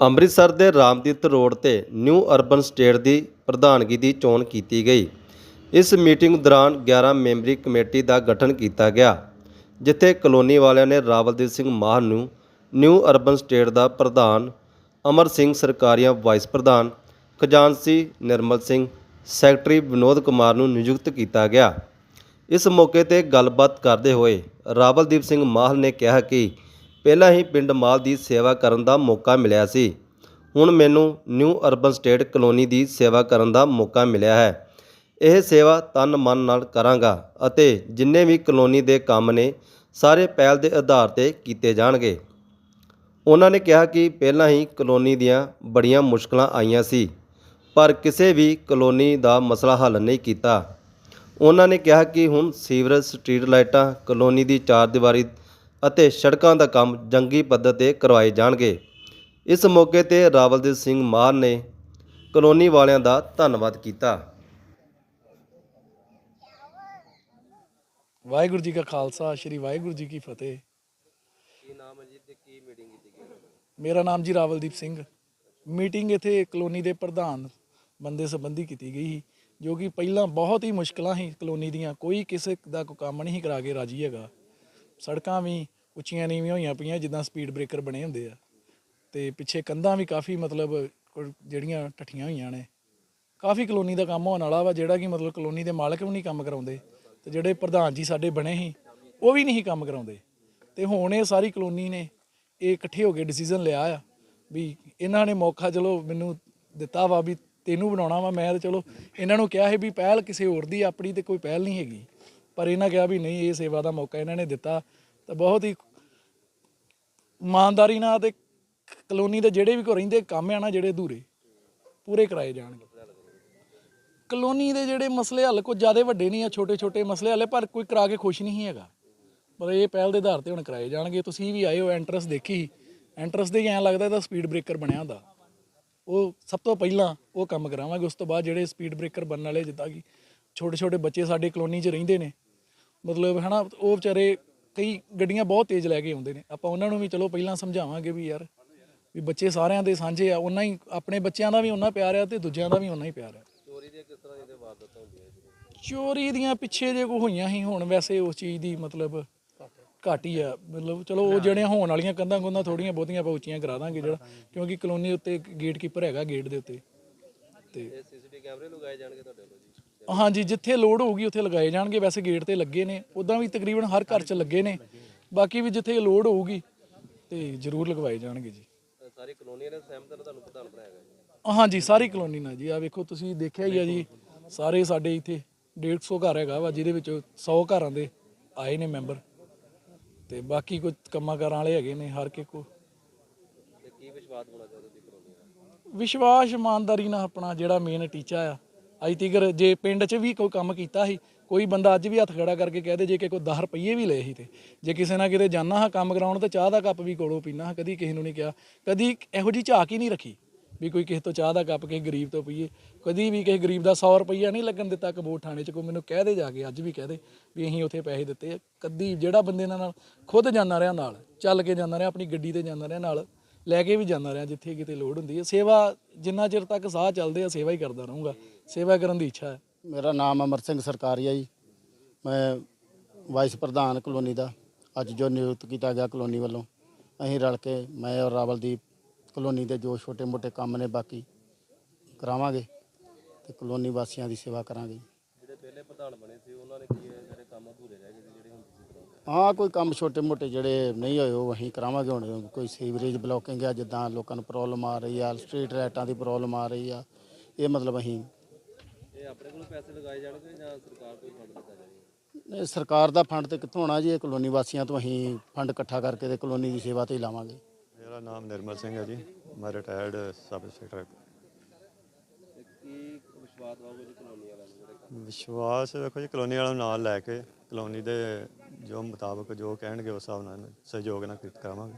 ਅੰਮ੍ਰਿਤਸਰ ਦੇ ਰਾਮਦੀਤ ਰੋਡ ਤੇ new urban estate ਦੀ ਪ੍ਰਧਾਨਗੀ ਦੀ ਚੋਣ ਕੀਤੀ ਗਈ। ਇਸ ਮੀਟਿੰਗ ਦੌਰਾਨ 11 ਮੈਂਬਰੀ ਕਮੇਟੀ ਦਾ ਗਠਨ ਕੀਤਾ ਗਿਆ, ਜਿੱਥੇ ਕਲੋਨੀ ਵਾਲਿਆਂ ਨੇ ਰਾਵਲਦੀਪ ਸਿੰਘ ਮਾਹਲ ਨੂੰ ਨਿਊ ਅਰਬਨ ਸਟੇਟ ਦਾ ਪ੍ਰਧਾਨ, ਅਮਰ ਸਿੰਘ ਸਰਕਾਰੀਆ ਵਾਈਸ ਪ੍ਰਧਾਨ, ਖਜ਼ਾਨਸੀ ਨਿਰਮਲ ਸਿੰਘ, ਸੈਕਟਰੀ ਵਿਨੋਦ ਕੁਮਾਰ ਨੂੰ ਨਿਯੁਕਤ ਕੀਤਾ ਗਿਆ। ਇਸ ਮੌਕੇ ਤੇ ਗੱਲਬਾਤ ਕਰਦੇ ਹੋਏ ਰਾਵਲਦੀਪ ਸਿੰਘ ਮਾਹਲ ਨੇ ਕਿਹਾ ਕਿ ਪਹਿਲਾਂ ਹੀ ਪਿੰਡ ਮਾਲ ਦੀ ਸੇਵਾ ਕਰਨ ਦਾ ਮੌਕਾ ਮਿਲਿਆ ਸੀ। ਹੁਣ ਮੈਨੂੰ ਨਿਊ ਅਰਬਨ ਸਟੇਟ ਕਲੋਨੀ ਦੀ ਸੇਵਾ ਕਰਨ ਦਾ ਮੌਕਾ ਮਿਲਿਆ ਹੈ। ਇਹ ਸੇਵਾ ਤਨ ਮਨ ਨਾਲ ਕਰਾਂਗਾ ਅਤੇ ਜਿੰਨੇ ਵੀ ਕਲੋਨੀ ਦੇ ਕੰਮ ਨੇ, ਸਾਰੇ ਪਹਿਲ ਦੇ ਆਧਾਰ ਤੇ ਕੀਤੇ ਜਾਣਗੇ। ਉਹਨਾਂ ਨੇ ਕਿਹਾ ਕਿ ਪਹਿਲਾਂ ਹੀ ਕਲੋਨੀ ਦੀਆਂ ਬੜੀਆਂ ਮੁਸ਼ਕਲਾਂ ਆਈਆਂ ਸੀ, ਪਰ ਕਿਸੇ ਵੀ ਕਲੋਨੀ ਦਾ ਮਸਲਾ ਹੱਲ ਨਹੀਂ ਕੀਤਾ। ਉਹਨਾਂ ਨੇ ਕਿਹਾ ਕਿ ਹੁਣ ਸੀਵਰੇਜ ਸਟਰੀਟ ਲਾਈਟਾਂ, ਕਲੋਨੀ ਦੀ ਚਾਰ ਦੀਵਾਰੀ ਅਤੇ ਸੜਕਾਂ ਦਾ ਕੰਮ ਜੰਗੀ ਪੱਧਰ ਤੇ ਕਰਵਾਏ ਜਾਣਗੇ। ਇਸ ਮੌਕੇ ਤੇ ਰਾਵਲਦੀਪ ਸਿੰਘ ਮਾਨ ਨੇ ਕਲੋਨੀ ਵਾਲਿਆਂ ਦਾ ਧੰਨਵਾਦ ਕੀਤਾ। ਵਾਹਿਗੁਰੂ ਜੀ ਕਾ ਖਾਲਸਾ ਸ੍ਰੀ ਵਾਹਿਗੁਰੂ ਜੀ ਕੀ ਫਤਿਹ। ਕੀ ਨਾਮ ਹੈ ਜੀ ਤੇ ਕੀ ਮੀਟਿੰਗ ਕੀਤੀ ਗਈ? ਮੇਰਾ ਨਾਮ ਜੀ ਰਾਵਲਦੀਪ ਸਿੰਘ। ਮੀਟਿੰਗ ਇੱਥੇ ਕਲੋਨੀ ਦੇ ਪ੍ਰਧਾਨ ਬੰਦੇ ਸੰਬੰਧੀ ਕੀਤੀ ਗਈ ਸੀ ਜੋ ਕਿ ਪਹਿਲਾਂ ਬਹੁਤ ਹੀ ਮੁਸ਼ਕਲਾਂ ਸੀ ਕਲੋਨੀ ਦੀਆਂ। ਕੋਈ ਕਿਸੇ ਦਾ ਕੋਈ ਕੰਮ ਨਹੀਂ ਕਰਾ ਕੇ ਰਾਜੀ ਹੈਗਾ। ਸੜਕਾਂ ਵੀ ਉੱਚੀਆਂ ਨੀਵੀਆਂ ਹੋਈਆਂ ਪਈਆਂ ਜਿੱਦਾਂ ਸਪੀਡ ਬ੍ਰੇਕਰ ਬਣੇ ਹੁੰਦੇ ਆ। ਤੇ ਪਿੱਛੇ ਕੰਧਾਂ ਵੀ ਕਾਫੀ ਮਤਲਬ ਕੋਈ ਜਿਹੜੀਆਂ ਠੱਠੀਆਂ ਹੋਈਆਂ ਨੇ। ਕਾਫੀ ਕਲੋਨੀ ਦਾ ਕੰਮ ਹੋਣ ਵਾਲਾ ਵਾ, ਜਿਹੜਾ ਕਿ ਮਤਲਬ ਕਲੋਨੀ ਦੇ ਮਾਲਕ ਵੀ ਨਹੀਂ ਕੰਮ ਕਰਾਉਂਦੇ। ਤੇ ਜਿਹੜੇ ਪ੍ਰਧਾਨ ਜੀ ਸਾਡੇ ਬਣੇ ਸੀ, ਉਹ ਵੀ ਨਹੀਂ ਕੰਮ ਕਰਾਉਂਦੇ। ਤੇ ਹੁਣ ਇਹ ਸਾਰੀ ਕਲੋਨੀ ਨੇ, ਇਹ ਇਕੱਠੇ ਹੋ ਕੇ ਡਿਸੀਜਨ ਲਿਆ ਆ ਵੀ ਇਹਨਾਂ ਨੇ ਮੌਕਾ ਚਲੋ ਮੈਨੂੰ ਦਿੱਤਾ ਵਾ ਵੀ ਤੈਨੂੰ ਬਣਾਉਣਾ ਵਾ, ਮੈਂ ਤਾਂ ਚਲੋ ਇਹਨਾਂ ਨੂੰ ਕਿਹਾ ਸੀ ਵੀ ਪਹਿਲ ਕਿਸੇ ਹੋਰ ਦੀ ਆਪਣੀ ਤੇ ਕੋਈ ਪਹਿਲ ਨਹੀਂ ਹੈਗੀ। ਪਰ ਇਹਨਾਂ ਕਿਹਾ ਵੀ ਨਹੀਂ, ਇਹ ਸੇਵਾ ਦਾ ਮੌਕਾ ਇਹਨਾਂ ਨੇ ਦਿੱਤਾ। ਤਾਂ ਬਹੁਤ ਹੀ ਇਮਾਨਦਾਰੀ ਨਾਲ ਤੇ ਕਲੋਨੀ ਦੇ ਜਿਹੜੇ ਵੀ ਕੋ ਰਹਿੰਦੇ, ਕੰਮ ਆ ਨਾ ਜਿਹੜੇ ਅਧੂਰੇ, ਪੂਰੇ ਕਰਾਏ ਜਾਣਗੇ। ਕਲੋਨੀ ਦੇ ਜਿਹੜੇ ਮਸਲੇ ਹੱਲ ਕੋਈ ਜ਼ਿਆਦਾ ਵੱਡੇ ਨਹੀਂ ਆ ਛੋਟੇ ਛੋਟੇ ਮਸਲੇ ਹੱਲੇ ਪਰ ਕੋਈ ਕਰਾ ਕੇ ਖੁਸ਼ ਨਹੀਂ ਹੈਗਾ। ਪਰ ਇਹ ਪਹਿਲ ਦੇ ਆਧਾਰ ਤੇ ਹੁਣ ਕਰਾਏ ਜਾਣਗੇ। ਤੁਸੀਂ ਵੀ ਆਏ ਹੋ ਐਂਟਰਸ ਦੇਖੀ। ਐਂਟਰਸ ਦੇ ਹੀ ਐਂ ਲੱਗਦਾ ਇਹਦਾ ਸਪੀਡ ਬ੍ਰੇਕਰ ਬਣਿਆ ਹੁੰਦਾ। ਉਹ ਸਭ ਤੋਂ ਪਹਿਲਾਂ ਉਹ ਕੰਮ ਕਰਾਵਾਂਗੇ, ਉਸ ਤੋਂ ਬਾਅਦ ਜਿਹੜੇ ਸਪੀਡ ਬ੍ਰੇਕਰ ਬਣਨ ਵਾਲੇ, ਜਿੱਦਾਂ ਕਿ ਛੋਟੇ ਛੋਟੇ ਬੱਚੇ ਸਾਡੇ ਕਲੋਨੀ 'ਚ ਰਹਿੰਦੇ ਨੇ। ਮਤਲਬ ਹਨਾ, ਉਹ ਵਿਚਾਰੇ ਕਈ ਗੱਡੀਆਂ ਬਹੁਤ ਤੇਜ਼ ਲੈ ਕੇ ਆਉਂਦੇ ਨੇ। ਆਪਾਂ ਉਹਨਾਂ ਨੂੰ ਵੀ ਚਲੋ ਪਹਿਲਾਂ ਸਮਝਾਵਾਂਗੇ ਵੀ ਯਾਰ ਵੀ ਬੱਚੇ ਸਾਰਿਆਂ ਦੇ ਸਾਂਝੇ ਆ ਉਹਨਾਂ ਹੀ ਆਪਣੇ ਬੱਚਿਆਂ ਦਾ ਵੀ ਉਹਨਾਂ ਪਿਆਰ ਆ ਤੇ ਦੂਜਿਆਂ ਦਾ ਵੀ ਉਹਨਾਂ ਹੀ ਪਿਆਰ ਆ। ਚੋਰੀ ਦੀਆਂ ਕਿਸ ਤਰ੍ਹਾਂ ਦੀਆਂ ਵਾਰਦਾਤਾਂ ਹੁੰਦੀਆਂ ਚੋਰੀ ਦੀਆਂ ਪਿੱਛੇ ਜੇ ਕੋ ਹੋਈਆਂ ਸੀ ਹੁਣ ਵੈਸੇ ਉਸ ਚੀਜ਼ ਦੀ ਮਤਲਬ ਘੱਟ ਹੀ ਆ। ਮਤਲਬ ਚਲੋ ਉਹ ਜਿਹੜੀਆਂ ਹੋਣ ਵਾਲੀਆਂ ਕੰਧਾਂ ਕੁੰਧਾਂ ਥੋੜੀਆਂ ਬਹੁਤੀਆਂ ਆਪਾਂ ਉੱਚੀਆਂ ਕਰਾ ਦਾਂਗੇ ਜਿਹੜਾ ਕਿਉਂਕਿ ਕਲੋਨੀ ਉੱਤੇ ਗੇਟ ਕੀਪਰ ਹੈਗਾ ਗੇਟ ਦੇ ਉੱਤੇ। ਤੇ ਕੈਮਰੇ ਲਗਾਏ ਜਾਣਗੇ ਤੁਹਾਡੇ ਵੱਲੋਂ ਜੀ? ਹਾਂਜੀ ਜਿੱਥੇ ਲੋਡ ਹੋਊਗੀ ਉੱਥੇ ਲਗਾਏ ਜਾਣਗੇ। ਵੈਸੇ ਗੇਟ ਤੇ ਲੱਗੇ ਨੇ। ਉਦਾਂ ਵੀ ਤਕਰੀਬਨ ਹਰ ਘਰ 'ਚ ਲੱਗੇ ਨੇ। ਬਾਕੀ ਵੀ ਜਿੱਥੇ ਲੋਡ ਹੋਊਗੀ ਤੇ ਜ਼ਰੂਰ ਲਗਵਾਏ ਜਾਣਗੇ ਜੀ। ਸਾਰੀ ਕਲੋਨੀ ਨੇ ਸਹਿਮਤ ਨਾਲ ਤੁਹਾਨੂੰ ਪ੍ਰਧਾਨ ਬਣਾਇਆ ਗਿਆ ਜੀ? ਹਾਂਜੀ ਸਾਰੀ ਕਲੋਨੀ ਨਾਲ ਜੀ। ਆ ਵੇਖੋ ਤੁਸੀਂ ਦੇਖਿਆ ਹੀ ਆ ਜੀ ਸਾਰੇ ਸਾਡੇ ਇੱਥੇ 150 ਘਰ ਹੈਗਾ ਵਾ ਜਿਹਦੇ ਵਿੱਚ 100 ਘਰਾਂ ਦੇ ਆਏ ਨੇ ਮੈਂਬਰ। ਤੇ ਬਾਕੀ ਕੁਝ ਕੰਮਾਂ ਕਾਰਾਂ ਵਾਲੇ ਹੈਗੇ ਨੇ ਹਰ ਕੇ ਕੋ। ਤੇ ਕੀ ਵਿਸ਼ਵਾਸ ਹੋਣਾ ਚਾਹੀਦਾ ਦਾ ਵਿਸ਼ਵਾਸ, ਇਮਾਨਦਾਰੀ ਨਾਲ ਆਪਣਾ ਜਿਹੜਾ ਮੇਨ ਟੀਚਾ ਆ। ਅੱਜ ਤੀਕਰ ਜੇ ਪਿੰਡ 'ਚ ਵੀ ਕੋਈ ਕੰਮ ਕੀਤਾ ਸੀ, ਕੋਈ ਬੰਦਾ ਅੱਜ ਵੀ ਹੱਥ ਖੜਾ ਕਰਕੇ ਕਹਿ ਦੇ, ਜੇ ਕਿ ਕੋਈ 10 ਰੁਪਏ ਵੀ ਲਏ ਸੀ ਤੇ। ਜੇ ਕਿਸੇ ਨਾਲ ਕਿਤੇ ਜਾਣਾ ਹਾਂ, ਕੰਮ ਕਰਾਉਣ ਤੇ ਚਾਹ ਦਾ ਕੱਪ ਵੀ ਕੋਲੋਂ ਪੀਣਾ ਹਾਂ, ਕਦੀ ਕਿਸੇ ਨੂੰ ਨਹੀਂ ਕਿਹਾ। ਕਦੀ ਇਹੋ ਜੀ ਝਾਕ ਹੀ ਨਹੀਂ ਰੱਖੀ ਵੀ ਕੋਈ ਕਿਸੇ ਤੋਂ ਚਾਹ ਦਾ ਕੱਪ ਕਿਸੇ ਗਰੀਬ ਤੋਂ ਪੀਏ। ਕਦੀ ਵੀ ਕਿਸੇ ਗਰੀਬ ਦਾ 100 ਰੁਪਈਆ ਨਹੀਂ ਲੱਗਣ ਦਿੱਤਾ ਕਬੂਰ ਥਾਣੇ 'ਚ, ਕੋਈ ਮੈਨੂੰ ਕਹਿ ਦੇ ਜਾ ਕੇ, ਅੱਜ ਵੀ ਕਹਿ ਦੇ ਵੀ ਅਸੀਂ ਉੱਥੇ ਪੈਸੇ ਦਿੱਤੇ ਆ। ਕਦੀ ਜਿਹੜਾ ਬੰਦੇ ਨਾਲ ਖੁਦ ਜਾਂਦਾ ਰਿਹਾ ਨਾਲ, ਚੱਲ ਕੇ ਜਾਂਦਾ ਰਿਹਾ, ਆਪਣੀ ਗੱਡੀ ਤੇ ਜਾਂਦਾ ਰਿਹਾ ਨਾਲ ਲੈ ਕੇ ਵੀ ਜਾਂਦਾ ਰਿਹਾ ਜਿੱਥੇ ਕਿਤੇ ਲੋੜ ਹੁੰਦੀ ਹੈ। ਸੇਵਾ ਜਿੰਨਾ ਚਿਰ ਤੱਕ ਸਾਹ ਚੱਲਦੇ ਆ ਸੇਵਾ ਹੀ ਕਰਦਾ ਰਹੂੰਗਾ। ਸੇਵਾ ਕਰਨ ਦੀ ਇੱਛਾ ਹੈ। ਮੇਰਾ ਨਾਮ ਅਮਰ ਸਿੰਘ ਸਰਕਾਰੀਆ ਜੀ। ਮੈਂ ਵਾਈਸ ਪ੍ਰਧਾਨ ਕਲੋਨੀ ਦਾ ਅੱਜ ਜੋ ਨਿਯੁਕਤ ਕੀਤਾ ਗਿਆ ਕਲੋਨੀ ਵੱਲੋਂ। ਅਸੀਂ ਰਲ ਕੇ ਮੈਂ ਔਰ ਰਾਵਲਦੀਪ ਕਲੋਨੀ ਦੇ ਜੋ ਛੋਟੇ-ਮੋਟੇ ਕੰਮ ਨੇ ਬਾਕੀ ਕਰਾਵਾਂਗੇ ਤੇ ਕਲੋਨੀ ਵਾਸੀਆਂ ਦੀ ਸੇਵਾ ਕਰਾਂਗੇ। ਜਿਹੜੇ ਪਹਿਲੇ ਪ੍ਰਧਾਨ ਬਣੇ ਸੀ ਉਹਨਾਂ ਨੇ ਕੀ ਜਿਹੜੇ ਕੰਮ ਅਧੂਰੇ ਰਹਿ ਗਏ ਜਿਹੜੇ ਹੁਣ ਹਾਂ ਕੋਈ ਕੰਮ ਛੋਟੇ-ਮੋਟੇ ਜਿਹੜੇ ਨਹੀਂ ਹੋਏ ਉਹ ਅਸੀਂ ਕਰਾਵਾਂਗੇ ਹੁਣ। ਕੋਈ ਸੀਵਰੇਜ ਬਲੋਕਿੰਗ ਆ ਜਿੱਦਾਂ ਲੋਕਾਂ ਨੂੰ ਪ੍ਰੋਬਲਮ ਆ ਰਹੀ ਆ ਸਟਰੀਟ ਲਾਈਟਾਂ ਦੀ ਪ੍ਰੋਬਲਮ ਆ ਰਹੀ ਆ ਇਹ ਮਤਲਬ ਅਸੀਂ ਇਹ ਆਪਣੇ ਕੋਲੋਂ ਪੈਸੇ ਲਗਾਏ ਜਾਣਗੇ ਜਾਂ ਸਰਕਾਰ ਤੋਂ ਫੰਡ ਦਿੱਤਾ ਜਾਏਗਾ ਇਹ ਸਰਕਾਰ ਦਾ ਫੰਡ ਤੇ ਕਿੱਥੋਂ ਆਉਣਾ ਜੀ? ਇਹ ਕਲੋਨੀ ਵਾਸੀਆਂ ਤੋਂ ਅਸੀਂ ਫੰਡ ਇਕੱਠਾ ਕਰਕੇ ਤੇ ਕਲੋਨੀ ਦੀ ਸੇਵਾ ਤੇ ਹੀ ਲਾਵਾਂਗੇ। ਮੇਰਾ ਨਾਮ ਨਿਰਮਲ ਸਿੰਘ ਹੈ ਜੀ। ਮੈਂ ਰਿਟਾਇਰਡ ਸਬ ਇੰਸਪੈਕਟਰ ਕੀ ਵਿਸ਼ਵਾਸ ਪਾਓਗੇ ਜੀ ਕਲੋਨੀ ਵਾਲਿਆਂ ਨੂੰ? ਵਿਸ਼ਵਾਸ ਵੇਖੋ ਜੀ ਕਲੋਨੀ ਵਾਲਿਆਂ ਨੂੰ ਨਾਲ ਲੈ ਕੇ ਕਲੋਨੀ ਦੇ ਜੋ ਮੁਤਾਬਕ ਜੋ ਕਹਿਣਗੇ ਉਸ ਹਿਸਾਬ ਨਾਲ ਸਹਿਯੋਗ ਨਾਲ ਕੀਤਾ ਕਰਾਵਾਂਗੇ।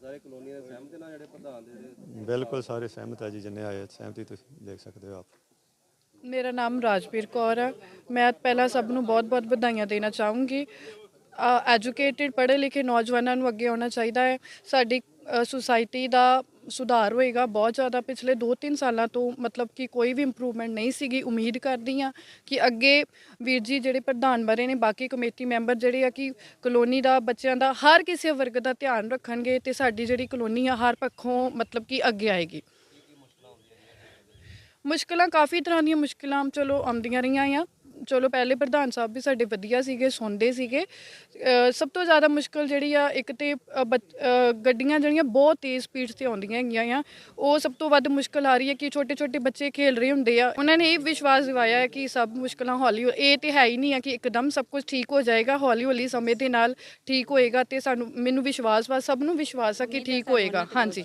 ਸਾਰੇ ਕਲੋਨੀ ਦੇ ਸਹਿਮਤ ਨਾਲ ਜਿਹੜੇ ਪ੍ਰਧਾਨ ਦੇ ਜਿਹੜੇ ਬਿਲਕੁਲ ਸਾਰੇ ਸਹਿਮਤ ਹੈ ਜੀ ਜਿੰਨੇ ਆਏ ਸਹਿਮਤੀ ਤੁਸੀਂ ਦੇਖ ਸਕਦੇ ਹੋ ਆਪ। ਮੇਰਾ ਨਾਮ ਰਾਜਵੀਰ ਕੌਰ ਹੈ ਮੈਂ ਪਹਿਲਾਂ ਸਭ ਨੂੰ ਬਹੁਤ-ਬਹੁਤ ਵਧਾਈਆਂ ਦੇਣਾ ਚਾਹੂੰਗੀ। ਐਜੂਕੇਟਿਡ ਪੜ੍ਹੇ ਲਿਖੇ ਨੌਜਵਾਨਾਂ ਨੂੰ ਅੱਗੇ ਆਉਣਾ ਚਾਹੀਦਾ ਹੈ। ਸਾਡੀ ਸੁਸਾਇਟੀ ਦਾ ਸੁਧਾਰ ਹੋਏਗਾ ਬਹੁਤ ਜ਼ਿਆਦਾ ਪਿਛਲੇ 2-3 ਸਾਲਾਂ ਤੋਂ ਮਤਲਬ ਕਿ ਕੋਈ ਵੀ ਇੰਪਰੂਵਮੈਂਟ ਨਹੀਂ ਸੀਗੀ। ਉਮੀਦ ਕਰਦੀ ਆ ਕਿ ਅੱਗੇ ਵੀਰ ਜੀ ਜਿਹੜੇ ਪ੍ਰਧਾਨ ਬਣੇ ਨੇ, ਬਾਕੀ ਕਮੇਟੀ ਮੈਂਬਰ ਜਿਹੜੇ ਆ ਕਿ ਕਲੋਨੀ ਦਾ, ਬੱਚਿਆਂ ਦਾ ਹਰ ਕਿਸੇ ਵਰਗ ਦਾ ਧਿਆਨ ਰੱਖਣਗੇ ਤੇ ਸਾਡੀ ਜਿਹੜੀ ਕਲੋਨੀ ਆ ਹਰ ਪੱਖੋਂ ਮਤਲਬ ਕਿ ਅੱਗੇ ਆਏਗੀ। ਮੁਸ਼ਕਲਾਂ ਕਾਫੀ ਤਰ੍ਹਾਂ ਦੀਆਂ ਮੁਸ਼ਕਲਾਂ ਚਲੋ ਆਉਂਦੀਆਂ ਰਹੀਆਂ ਆ। ਚਲੋ ਪਹਿਲੇ ਪ੍ਰਧਾਨ ਸਾਹਿਬ ਵੀ ਸਾਡੇ ਵਧੀਆ ਸੀਗੇ ਸੁਣਦੇ ਸੀਗੇ। ਸਭ ਤੋਂ ਜ਼ਿਆਦਾ ਮੁਸ਼ਕਲ ਜਿਹੜੀ ਆ ਇੱਕ ਤੇ ਗੱਡੀਆਂ ਜਿਹੜੀਆਂ ਬਹੁਤ ਤੇਜ਼ ਸਪੀਡ ਤੇ ਆਉਂਦੀਆਂ ਹੈਗੀਆਂ ਆ। ਉਹ ਸਭ ਤੋਂ ਵੱਧ ਮੁਸ਼ਕਲ ਆ ਰਹੀ ਹੈ ਕਿ ਛੋਟੇ ਛੋਟੇ ਬੱਚੇ ਖੇਲ ਰਹੇ ਹੁੰਦੇ ਆ। ਉਹਨਾਂ ਨੇ ਇਹ ਵਿਸ਼ਵਾਸ ਦਿਵਾਇਆ ਹੈ ਕਿ ਸਭ ਮੁਸ਼ਕਲਾਂ ਹੌਲੀ ਇਹ ਤੇ ਹੈ ਹੀ ਨਹੀਂ ਆ ਕਿ ਇੱਕਦਮ ਸਭ ਕੁਝ ਠੀਕ ਹੋ ਜਾਏਗਾ ਹੌਲੀ ਹੌਲੀ ਸਮੇਂ ਦੇ ਨਾਲ ਠੀਕ ਹੋਏਗਾ ਤੇ ਸਾਨੂੰ ਮੈਨੂੰ ਵਿਸ਼ਵਾਸ ਵਾ ਸਭ ਨੂੰ ਵਿਸ਼ਵਾਸ ਆ ਕਿ ਠੀਕ ਹੋਏਗਾ। ਹਾਂਜੀ।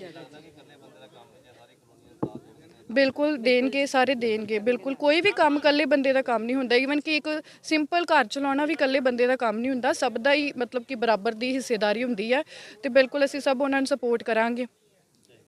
ਬਿਲਕੁਲ ਦੇਣਗੇ, ਸਾਰੇ ਦੇਣਗੇ। ਬਿਲਕੁਲ ਕੋਈ ਵੀ ਕੰਮ ਇਕੱਲੇ ਬੰਦੇ ਦਾ ਕੰਮ ਨਹੀਂ ਹੁੰਦਾ। ਈਵਨ ਕਿ ਇੱਕ ਸਿੰਪਲ ਘਰ ਚਲਾਉਣਾ ਵੀ ਇਕੱਲੇ ਬੰਦੇ ਦਾ ਕੰਮ ਨਹੀਂ ਹੁੰਦਾ। ਸਭ ਦਾ ਹੀ ਮਤਲਬ ਕਿ ਬਰਾਬਰ ਦੀ ਹਿੱਸੇਦਾਰੀ ਹੁੰਦੀ ਹੈ ਤੇ ਬਿਲਕੁਲ ਅਸੀਂ ਸਭ ਉਹਨਾਂ ਨੂੰ ਸਪੋਰਟ ਕਰਾਂਗੇ।